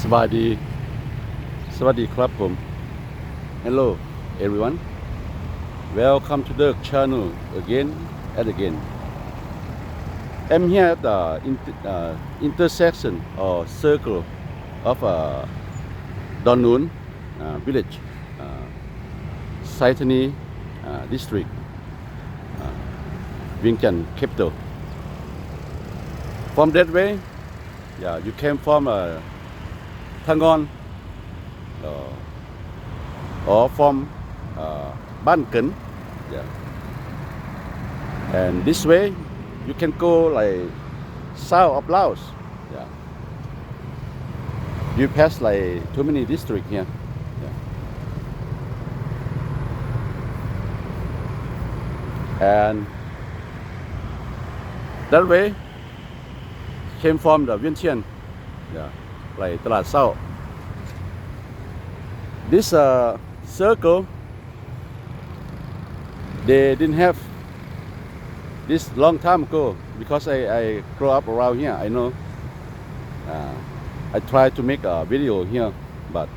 สวัสดี สวัสดีครับผม Hello everyone Welcome to the channel again and again I'm here at the inter, uh, intersection or circle of uh, Don Nun uh, village uh, Saitani uh, district uh, Vientiane capital from that way yeah you came from uh, Tangon uh, or from uh, Ban Ken. Yeah. And this way, you can go like south of Laos. Yeah. You pass like too many districts here. Yeah. And that way came from the Vientiane. Yeah. Like ตลาดเศร้า this uh, circle they didn't have this long time ago because I, I grew up around here I know uh, I tried to make a video here but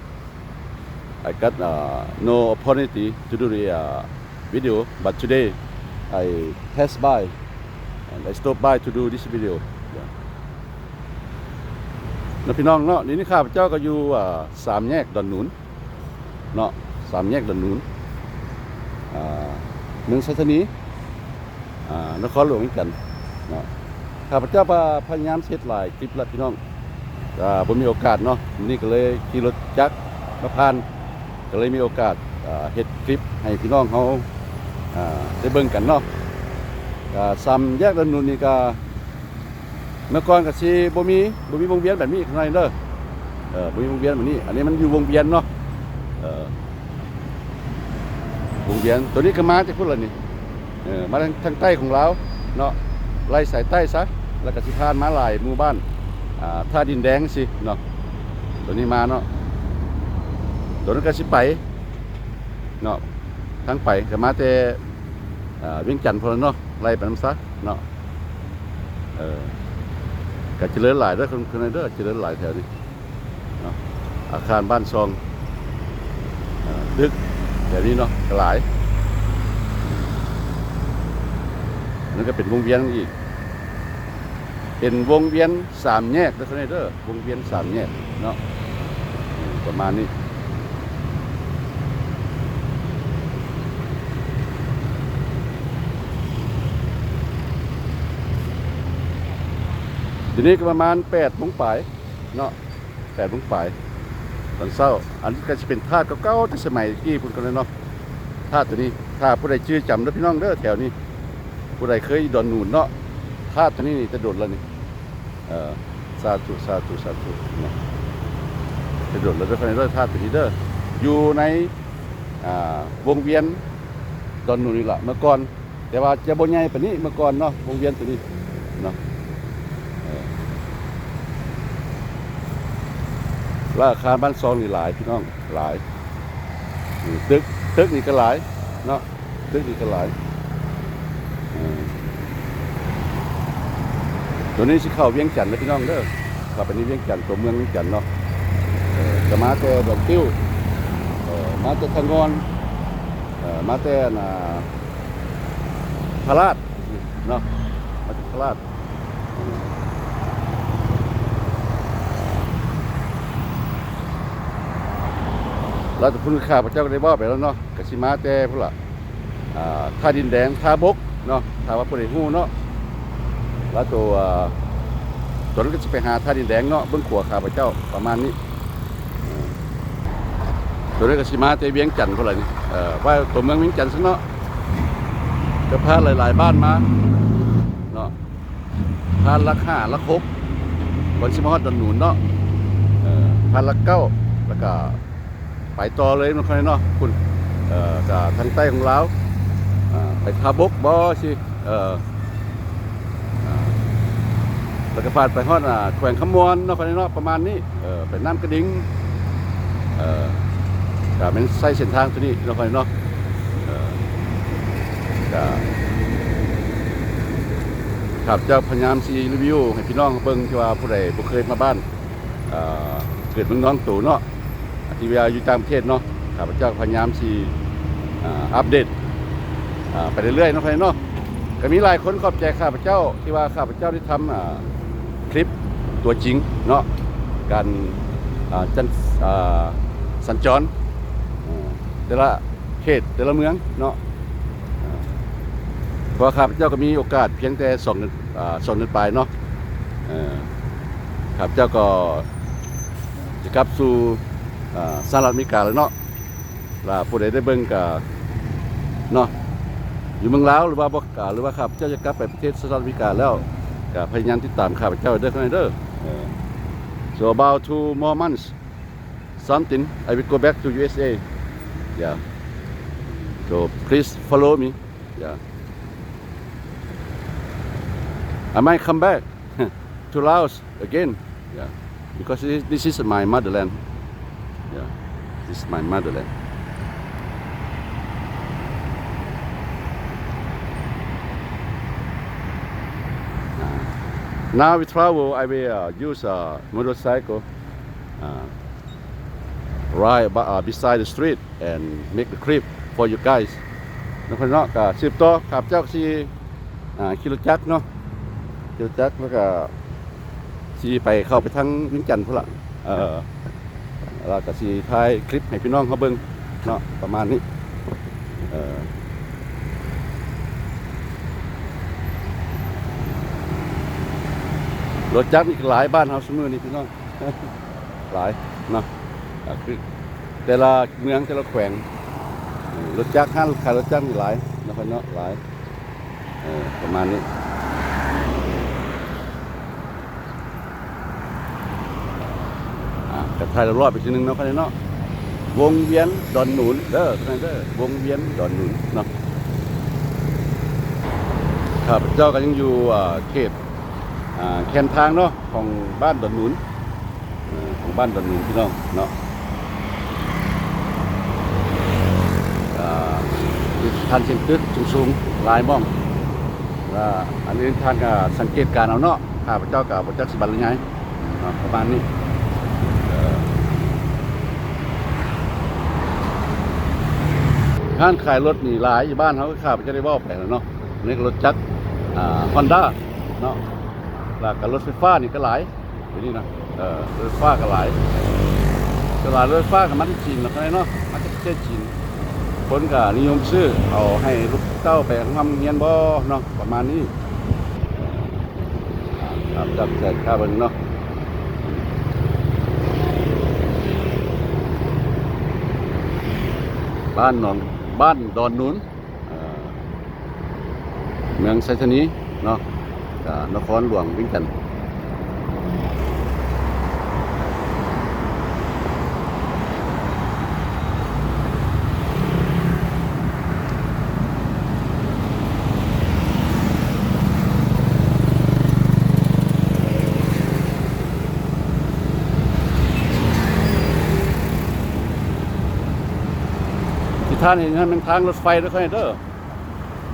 I got uh, no opportunity to do the uh, video but today I passed by and I stopped by to do this video yeah. นะพี่น้องเนาะนี่นี่ข้าพเจ้าก็อยู่อ่าสามแยกดอนหนุนเนาะสามแยกดอนนูนอ่าเมืองไซธานีอ่านครหลวงเหมือนกันเนาะข้าพเจ้าพยายามเช็ดหลายคลิปแล้วพี่น้องอ่าผมมีโอกาสเนาะนี่ก็เลยขี่รถจักรมาผ่านก็เลยมีโอกาสอ่าเฮ็ดคลิปให้พี่น้องเขาอ่าได้เบิ่งกันเนาะอ่าสามแยกดอนนูนนี่ก็ เมื่อก่อนก็สิบ่มีบ่มีวงเวียนแบบนี้ข้างในเด้อเออบ่มีวงเวียนแบบนี้ อันนี้มันอยู่วงเวียนเนาะเอ่อวงเวียนตัวนี้ก็มาจากพุ่นละนี่เออมาทางทางใต้ของเราเนาะไล่สายใต้ซะแล้วก็สิพานมาลายหมู่บ้านอ่าท่าดินแดงสิเนาะตัวนี้มาเนาะตัวนั้นก็สิไปเนาะทางไปก็มาแต่อ่าเวียงจันทน์พนลเนาะไล่ไปน้ำซะเนาะเออ ก็เจริญหลายด้อคนคนในเด้อเจริญหลายแถวนี้อาคารบ้านซองดึกแบบนี้เนาะหลายนั่นก็เป็นวงเวียนอีก เป็นวงเวียนสามแยกด้วคนนี้เด้อวงเวียนสามแยกเนาะประมาณนี้ ทีนี้ก็ประมาณแปดโมงปลายเนาะแปดโมงปลายตอนเศร้า อันนี้ก็จะเป็นธาตุเก่าๆที่สมัยกี้พุ่นกันเลยเนาะธาตุตัวนี้ถ้าผู้ใดชื่อจำเด้อพี่น้องเด้อแถวนี้ ผู้ใดเคยดอนหนูนเนาะธาตุตัวนี้นี่จะโดดแล้วนี่เออสาธุสาธุสาธุเนาะจะโดดแล้วเด้อคนนี้เด้อธาตุตัวนี้เด้ออยู่ในอ่าวงเวียนดอนหนูนนี่แหละเมื่อก่อน แต่ว่าจะบ่ใหญ่ปานนี้เมื่อก่อนเนาะวงเวียนตัวนี้เนาะ แล้วอาคารบ้านซองนี่หลายพี่น้องหลายตึกตึกนี่ก็หลายเนาะตึกนี่ก็หลายตัวนี้สิเข้าเวียงจันทน์นะพี่น้องเด้อข้าไปนี่เวียงจันทน์ตัวเมืองเวียงจันทน์เนาะจะมาแต่ดอกติ้วมาแต่ทางงอนมาแต่น่ะพระราชเนาะมาจากพระราช เราจะพูดข่าพระเจ้าก็ได้บอกไปแล้วเนาะกสิมาแต่พุ่นละอ่าท่าดินแดงท่าบกเนาะท่าว่าผู้ใดฮู้เนาะแล้วตัวตัวนั้นก็จะไปหาท่าดินแดงเนาะเบื้องขวาข้าพเจ้าประมาณนี้ตัวนั้นกสิมาแต่เวียงจันทน์พุ่นละนี่เออว่าตัวเมืองเวียงจันทน์ซะเนาะก็พาหลาย ๆ บ้านมาเนาะพาลักห้าลักหกคนสิมฮอดดอนหนุนเนาะพาลักเก้าแล้วก็ ไปต่อเลยมันคนนี้เนาะคุณเอ่อจากทางใต้ของเราวไปทาบกบ่สิเอ่ออ่าแล้วก็ผ่านไปฮอดอ่าแขวงขมวนเนาะคนนี้เนาะประมาณนี้เออไปน้ำกระดิ่งเอ่อก็เป็นใส่เส้นทางตัวนี้เนาะคนนี้เนาะเอ่อก็ครับเจ้าพยายามซีรีวิวให้พี่น้องเบิ่งที่ว่าผู้ใดบ่เคยมาบ้านอ่าเกิดเมืองน้องตู่เนาะ ทีวลาอยู่ต่างประเทศเนาะข้าพเจ้าพยายามสิอ่าอัปเดตไปเรื่อยๆนาะพี่เนาะก็มีหลายคนขอบใจข้าพเจ้าที่ว่าข้าพเจ้าได้ทำอ่าคลิปตัวจริงเนาะการจันสัญจรแต่ละเขตแต่ละเมืองเนาะเพราะว่าข้าพเจ้าก็มีโอกาสเพียงแต่สองเดือนอ่าสองเดือนปลายเนาะเอ่อข้าพเจ้าก็จะกลับสู่ สหรัฐอเมริกาแล้วเนาะลาผู้ใดได้เบิ่งก็เนาะอยู่เมืองลาวหรือว่าบ่กาหรือว่าข้าพเจ้าจะกลับไปประเทศสหรัฐอเมริกาแล้วก็พยายามติดตามข้าพเจ้าเด้อคนเด้อเออ so about two more months something I will go back to USA yeah so please follow me yeah I might come back to Laos again yeah because this, this is my motherland yeah this is my motherland Uh, now we travel I will uh, use a motorcycle uh, ride uh, beside the street and make the clip for you guys นักเนาะก็สืบต่อขับเจ้าซีอ่าขี่รถจักเนาะขี่รถจักแล้วก็ซีไปเข้าไปทางวิ่งจันทน์พุ่นละเออ แล้วก็ซีถ่ายคลิปให้พี่น้องเขาเบิ่งเนาะประมาณนี้รถจักรนี่ก็หลายบ้านเฮาสมือนี่พี่น้องหลายเนาะคือแต่ละเมืองแต่ละแขวงรถจักรห้างขายรถจักรนี่หลายนะครับเนาะหลายประมาณนี้ อ่ากรายรอบไปทีนึงเนาะครับเนาะวงเวียนดอนหนุนเด้อครับเด้อวงเวียนดอนหนุนเนาะครับเจ้าก็ยังอยู่เขตแคนทางเนาะของบ้านดอนหนุนอของบ้านดอนหนุนพี่น้องเนาะท่านเชียงตึกสูงๆลายบ้องว่าอันนี้ท่านก็สังเกตการเอาเนาะข้าพเจ้ากับพระเจ้าสิบันหรือไงประมาณนี้ ห้านขายรถนี่หลายอยู่บ้านเขาก็ขับจะได้ว่าไปแล้วเนาะนี่รถจักรฮอนด้าเนาะแล้วก็รถไฟฟ้านี่ก็หลายเดี๋ยวนี้นะเออรถไฟฟ้าก็หลายก็หลายรถไฟฟ้ากับมันจีนแล้วก็เนาะมาจากประเทศจีนคนก็นิยมซื้อเอาให้ลูกเต้าไปทำเงียนบ่เนาะประมาณนี้ครับจับแจกค่าเบิ่งเนาะบ้านหนอง บ้านดอนนุนเอ่อเมืองไซชนีเนาะนครหลวงวิ่งกัน ท่านเห็นนั่นเป็นทางรถไฟด้วค่อยเด้อ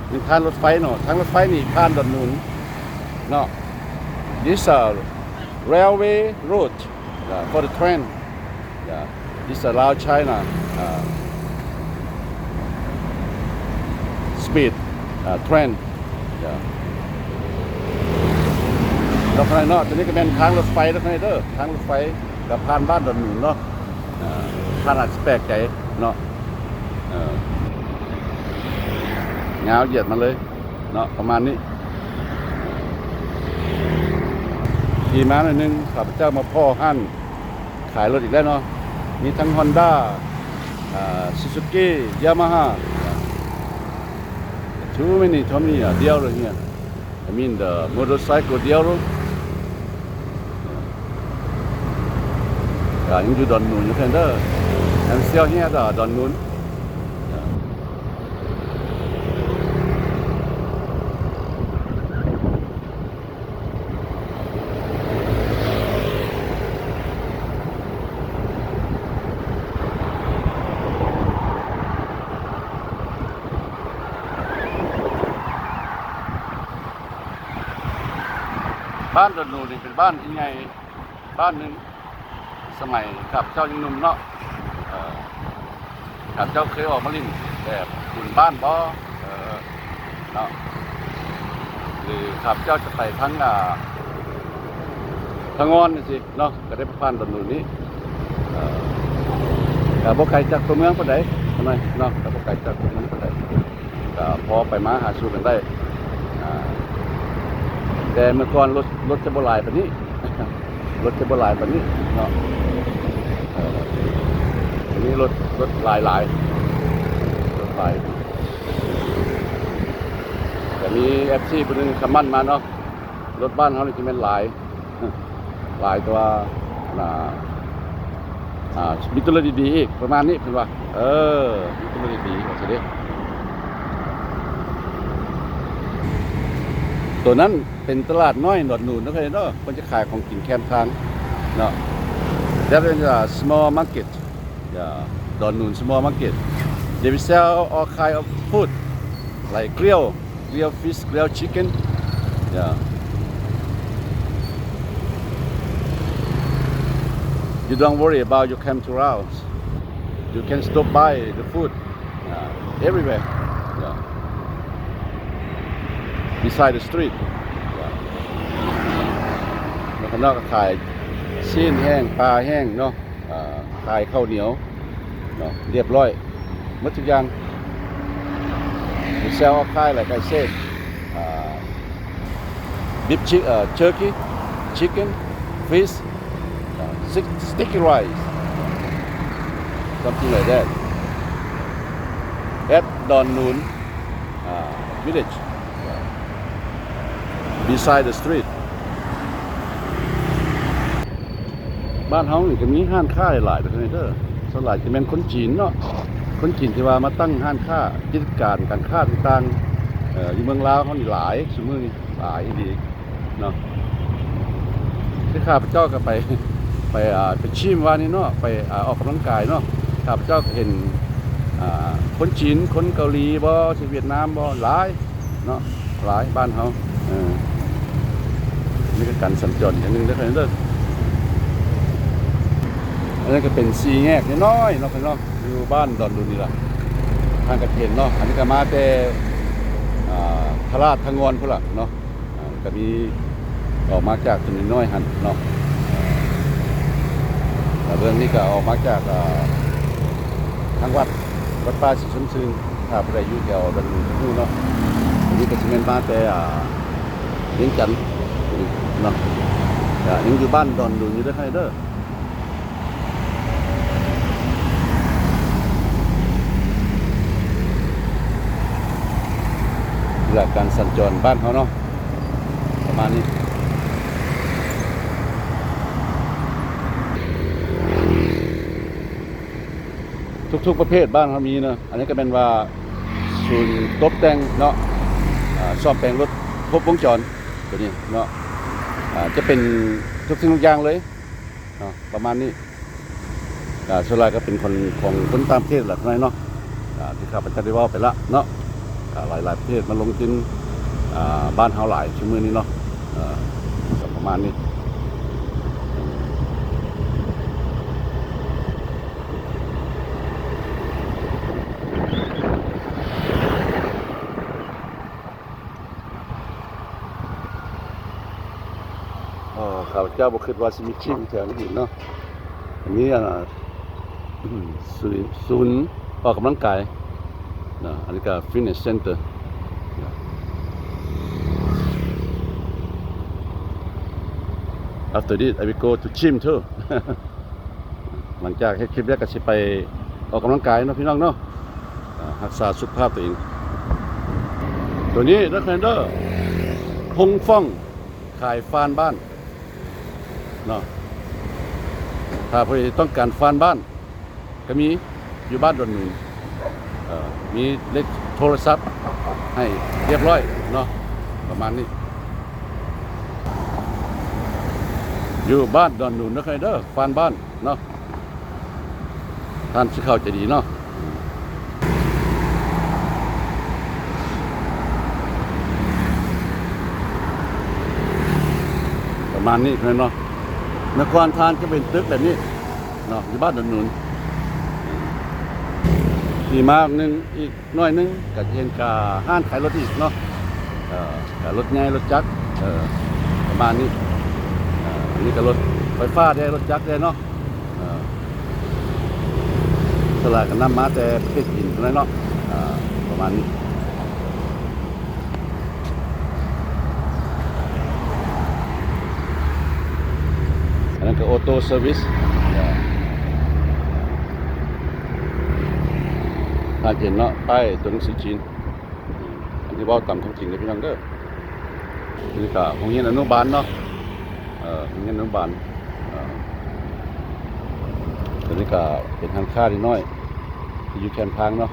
เป็นทางรถไฟเนาะทางรถไฟนี่ผ่านดอนนุนเนาะ this a railway route yeah, for the train yeah this allow China uh, speed uh, train yeah แล้วข้างในเนาะตัวนี้ก็เป็นทางรถไฟแล้วข้างในเด้อทางรถไฟกับผ่านบ้านดอนหนุนเนาะผ่านอาจจะแปลกใจเนาะ เงาเหยียดมาเลยเนาะประมาณนี้ขี่ม้าหน่อยนึงข้าพเจ้ามาพ่อห้านขายรถอีกแล้วเนาะมีทั้ง Honda อ่า Suzuki Yamaha too many too many uh, dealer here I mean the motorcycle dealer ก็ยังอยู่ดอนนูนอยู่เพื่อนเด้อ I'm still here ดดอ บ้านดอนนูนนี่เป็นบ้านที่ไงบ้านหนึ่งสมัยครับเจ้ายังหนุ่มเนาะเอ่อครับเจ้าเคยออกมาลิ้นแบบขุนบ้านบ่เออเนาะหรือครับเจ้าจะไปทั้งอ่าทางงอนนี่สิเนาะก็ได้ไปผ่านถนนนี้เอ่อกับบ่ไกลจากตัวเมืองปานใดทำไมเนาะกับบ่ไกลจากตัวเมืองปานใดก็พอไปมาหาสู่กันได้อ่ แต่เมื่อก่อนรถรถจะบ่หลายปานนี้ รถจะบ่หลายปานนี้เนาะอันนี้รถรถหลายหลายรถหลายแต่มี FC คนนึงคำมั่นมาเนาะรถบ้านเขานี่สิแม่นหลาย หลายตัวน่ะอ่ามีตัวดีๆอีกประมาณนี้เพิ่นว่า เออมีตัวดีๆว่าสิเด้ ตัวนั้นเป็นตลาดน้อยหนวดหนูนนะเคยเนาะคนจะขายของกินแคมทางเนาะ That is a small market yeah ดอนนูน small market they will sell all kind of food like grill grill fish grill chicken yeah You don't worry about you come to house. You can stop by the food uh, everywhere. Beside the street. Yeah. แล้วข้างนอกก็ขายซีนแห้งปลาแห้งเนาะอ่าขายข้าวเหนียวเนาะเรียบร้อยหมดทุกอย่าง We sell all kind like I said uh, beef chi- uh, turkey chicken fish uh, stick- sticky rice, something like that. At Don Noon uh, village, beside the street. บ้านเฮานี่ก็มีห้านค้าหลายๆเด้อเด้อส่วนหลายจะเป็นคนจีนเนาะคนจีนที่ว่ามาตั้งห้านค้ากิจการการค้าต่างๆเอ่ออยู่เมืองลาวเขานี่หลายซุมื้อนี่หลายดีเนาะที่ข้าพเจ้าก็ไปไปอ่าไปชิมว่านี่เนาะไปอ่าออกกำลังกายเนาะข้าพเจ้าเห็นอ่าคนจีนคนเกาหลีบ่ที่เวียดนามบ่หลายเนาะหลายบ้านเฮาเออ นี่ก็การสัญจรอย่างหนึงเด้อครับเด้ออันนี้นก็เป็นสีแงกน้อยๆเนาะพี่น้องอยู่บ้านดอนดุนี่ล่ะทางกระเทนเนาะอันนี้ก็มาแต่อ่าพราชทางงอนพุ่นล่ะเนาะก็มีออกมาจากถนนน้อยหันเนาะเรื่องนี้ก็ออกมาจากทางวัดวัดป่าสิชนซึงถ้าผู้ใดอยู่แถวดันนูนเนาะอันนี้ก็จะเป็นมาแต่อ่าเลี้ยงจันทน์ เนาะอ่ายังอยู่บ้านดอนดูอยู่ด้อใครเด้อหลักการสัญจรบ้านเขาเนาะประมาณนี้ทุก ๆ ประเภทบ้านเขามีเนะอันนี้ก็เป็นว่าศูนย์ตบแต่งเนาะอ่าซ่อมแปลงรถครบวงจรตัวนี้เนาะ จะเป็นทุกสิ่งทุกอย่างเลยเนาะประมาณนี้อ่าส่วนใหญ่ก็เป็นคนของคนตามประเทศหละเท่านั้นเนาะที่ข้าพเจ้าได้ว่าไปละเนาะหลายหลายประเทศมาลงทุนบ้านเฮาหลายชั่วมือนี้เนาะประมาณนี้อ๋อข้าพ เจ้าบ่คิดว่าสิมีชิมแถวนี้อีกเนาะอันนี้อะอืมศูนย์ศูนย์ออกกำลังกายนะอันนี้ก็ฟิตเนสเซ็นเตอร์ after this I will go to gym too หลังจากเฮ็ดคลิปแล้วก็สิไปออกกำลังกายเนาะพี่น้องเนาะอ่ารักษาสุขภาพตัวเอง ตัวนี้นักเรียนเด้อพงฟ่องขายฟานบ้านเนาะ ถ้าเพื่อต้องการฟานบ้าน ก็มีอยู่บ้านดอนหนุนเอ่อมีเลขโทรศัพท์ให้เรียบร้อยเนาะประมาณนี้ อยู่บ้านดอนหนุนนะครับเด้อฟานบ้านเนาะท่านสิเข้าใจะดีเนาะประมาณนี้เลยเนาะ เมื่อก่อนทานจะเป็นตึกแบบนี้เนาะอยู่บ้านดอนหนุนขี่มาหนึ่งอีกน้อยนึงก็จะเห็นกาห้านขายรถอีกเนาะเอ่อก็รถใหญ่รถจักรประมาณนี้เอ่ออันนี้ก็รถไฟฟ้าได้รถจักรได้เนาะเอ่อสลากกับนนำมาแต่ประเทศจีนเท่านั้นเนาะประมาณนี้ อันนั้นก็ออโต้เซอร์วิสถ้าเห็นเนาะป้ายตัวหนังสือจีนอืมอันนี้เว่าตามท้องถิ่นเลยพี่น้องเด้อนี่ก็โรงเรียนอนุบาลเนาะเอ่อโรงเรียนอนุบาลเอ่อตัวนี้ก็เป็นทางค่าดีน้อยที่อยู่แคมป์พังเนาะ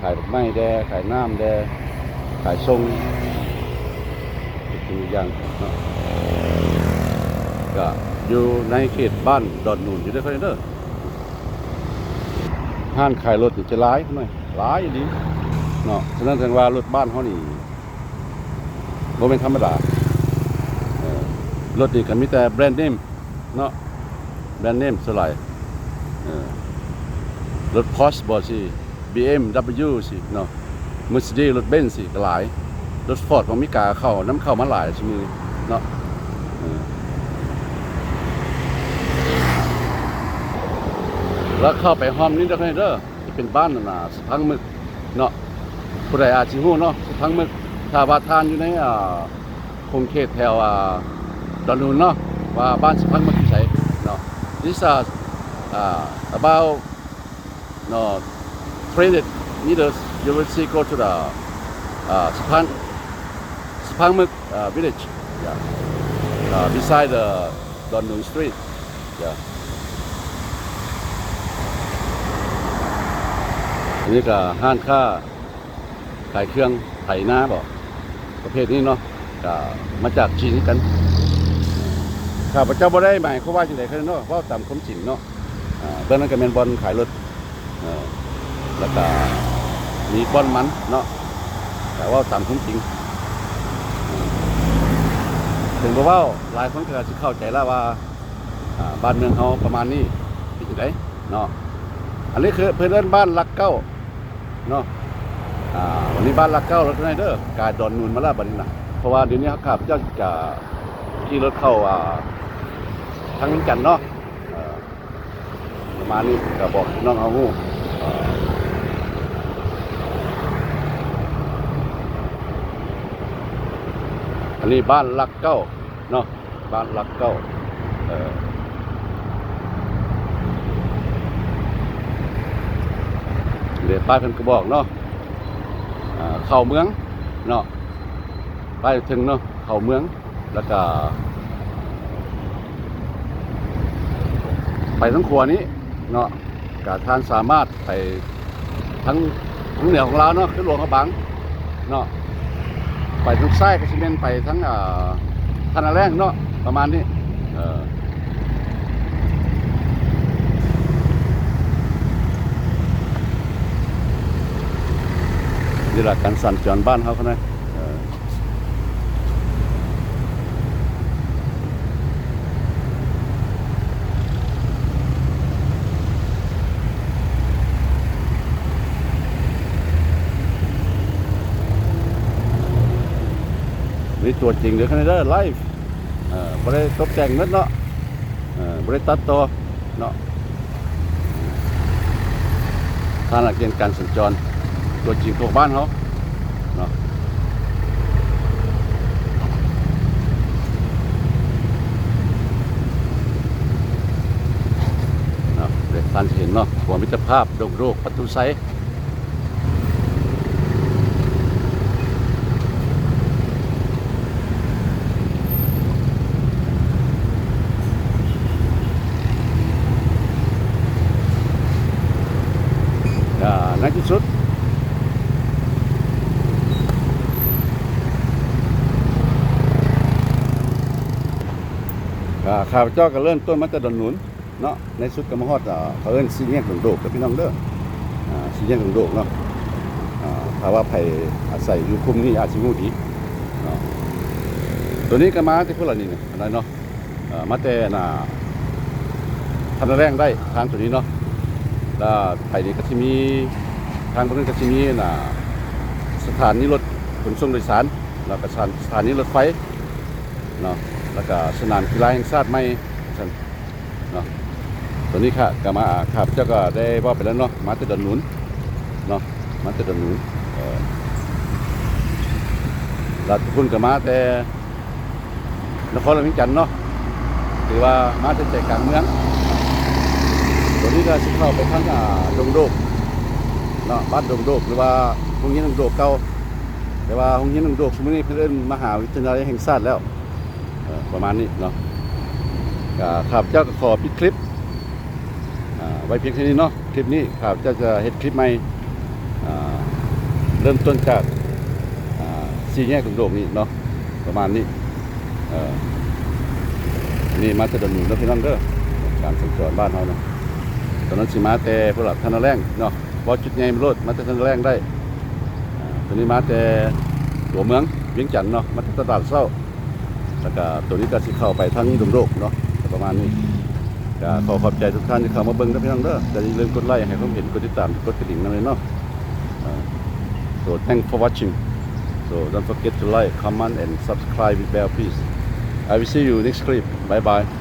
ขายดอกไม้แดขายน้ำแดขายทรงเป็นอย่างเนาะก็ อยู่ในเขตบ้านดอนนูนอยู่ด้วยกันเด้อห้านขายรถนี่จะร้ายหน่อยร้ายดีเนาะฉะนั้นแสดงว่ารถบ้านเขานี่บ่เป็นธรรมดาเอ่อรถนี่ก็มีแต่แบรนด์เนมเนาะแบรนด์เนมสลายเอ่อรถ Porsche บ่สิ BMW สิเนาะ Mercedes รถ Benz สิก็หลาย รถ Ford ของมิกาเข้าน้ำเข้ามาหลายชั่วมือเนาะเออ แล้วเข้าไปห้อมนี้ได้ไหมเด้อที่เป็นบ้านน่ะสะพังมึกเนาะผู้ใดอาจสิฮู้เนาะสะพังมึกถ้าว่าทานอยู่ในอ่าคงเขตแถวอ่าดอนนูนเนาะว่าบ้านสะพังมึกอยู่ไสเนาะ This is uh, about no 300 meters you will see go to the uh, Sepang Sepang Muk uh, village yeah uh, beside the Don Nun Street yeah อันนี้ก็ห้านค่าขายเครื่องไถนาบอกประเภทนี้เนาะก็มาจากจีนกันข้าพเจ้าบ่ได้หมายเขาว่าจังได๋คือเนาะเว่าตามความจริงเนาะอ่าเบื้องนั้นก็แม่นบอลขายรถเออแล้วก็มีบอลมันเนาะแต่ว่าตามความจริงถึงบ่เว้าหลายคนก็สิเข้าใจแล้วว่าอ่าบ้านเมืองเฮาประมาณนี้เป็นจังไดเนาะอันนี้คือเพื่อนเอิ้นบ้านลักเก้า เนาะอ่าวันนี้บ้านลักเก้ารถไนเดอร์กายดอนนูนมาแล้วบัดนี้นะเพราะว่าเดี๋ยวนี้ข้าพเจ้าจะขี่รถเข้าอ่าทางนี้กันเนาะประมาณนี้ก็บอกน้องเอาหูเอ่ออันนี้บ้านลักเก้าเนาะบ้านลักเก้าเออ เดี๋ยวป้าเพิ่นก็บอกเนาะเข้าเมืองเนาะไปถึงเนาะเข้าเมืองแล้วก็ ไปทั้งครัวนี้เนาะกาทานสามารถไปทั้งทั้งเหนือของเราเนาะขึ้นหลวงกระบังเนาะไปทั้งไส้ก็ชิเมนไปทั้งอ่าทันาแรงเนาะประมาณนี้เออ นี่แหละการสั่นจรบ้านเขาเขานะนี่ตัวจริงเดี๋ยวคะแนเดอร์ไลฟ์บริตกแต่งนิดเนาะบริตัดตัวเนาะทางหลักเกณฑ์การสัญจร ตัวจริงของบ้านเขาเนาะเนาะเด็กท่านเห็นเนาะหัวมิตรภาพโดกโรคประตูไซอ่าในที่สุด อ่าข้าพเจ้าก็เริ่มต้นมาจากดอนหนุนเนาะในสุดกรรมฮอดอ่าเขาเอิ้นซีเนียงของโดกกับพี่น้องเด้อซีเนียงของโดกเนาะอ่าถ้าว่าไผอาศัยอยู่คุ้มนี่อาจสิฮู้ดีเนาะตัวนี้ก็มาที่พวกเรานี่เนี่ยอะไรเนาะมาแต่น่ะทันแรงได้ทางตัวนี้เนาะแล้วไปนี่ก็จะมีทางตรงนี้ก็จะมีน่ะสถานีรถขนส่งโดยสารแล้วก็สถานสถานีรถไฟเนาะ แล้วก็สนามกีฬาแห่งชาติใหม่ซั่นเนาะตัวนี้ค่ะก็มาข้าพเจ้าก็ได้ว่าไปแล้วเนาะมาต่ดนหนุนเนาะมาต่ดนหนุนเอ่อแล้วทุกคนก็มาแต่นครหลวงเวียงจันทน์เนาะหรือว่ามาจากใจกลางเมืองตัวนี้ก็สิเข้าไปทางอ่าดงโดกเนาะบ้านดงโดกหรือว่าโรงเรียนดงโดกเก่าแต่ว่าโรงเรียนดงโดกสมัยนี้เพิ่นเอิ้นมหาวิทยาลัยแห่งชาติแล้ว ประมาณนี้เนาะข้าพเจ้าก็ขอปิดคลิปไว้เพียงแค่นี้เนาะคลิปนี้ข้าพเจ้าจะเฮ็ดคลิปใหม่เริ่มต้นจากสี่แยกดงโดกนี่เนาะประมาณนี้นี่มาจะดำเนินรถพี่น้องเด้อการสัญจรบ้านเราเนาะตอนนั้นสิมาแต่พวกเราทนาแรงเนาะบอจุดใหญ่รถมาแต่ทนาแรงได้ตัวนี้มาแต่ตัวเมืองเวียงจันทน์เนาะมาแต่ตลาดเศร้า แล้วก็ตัวนี้ก็สิเข้าไปทางดงโรคเนาะประมาณนี้ก็ขอขอบใจทุกท่านที่เข้ามาเบิ่งนะพี่น้องเด้อแต่อย่าลืมกดไลค์ให้ผมเห็นกดติดตามกดกระดิ่งนั่นเลยเนาะ so thank for watching so don't forget to like comment and subscribe with bell please I will see you next clip bye bye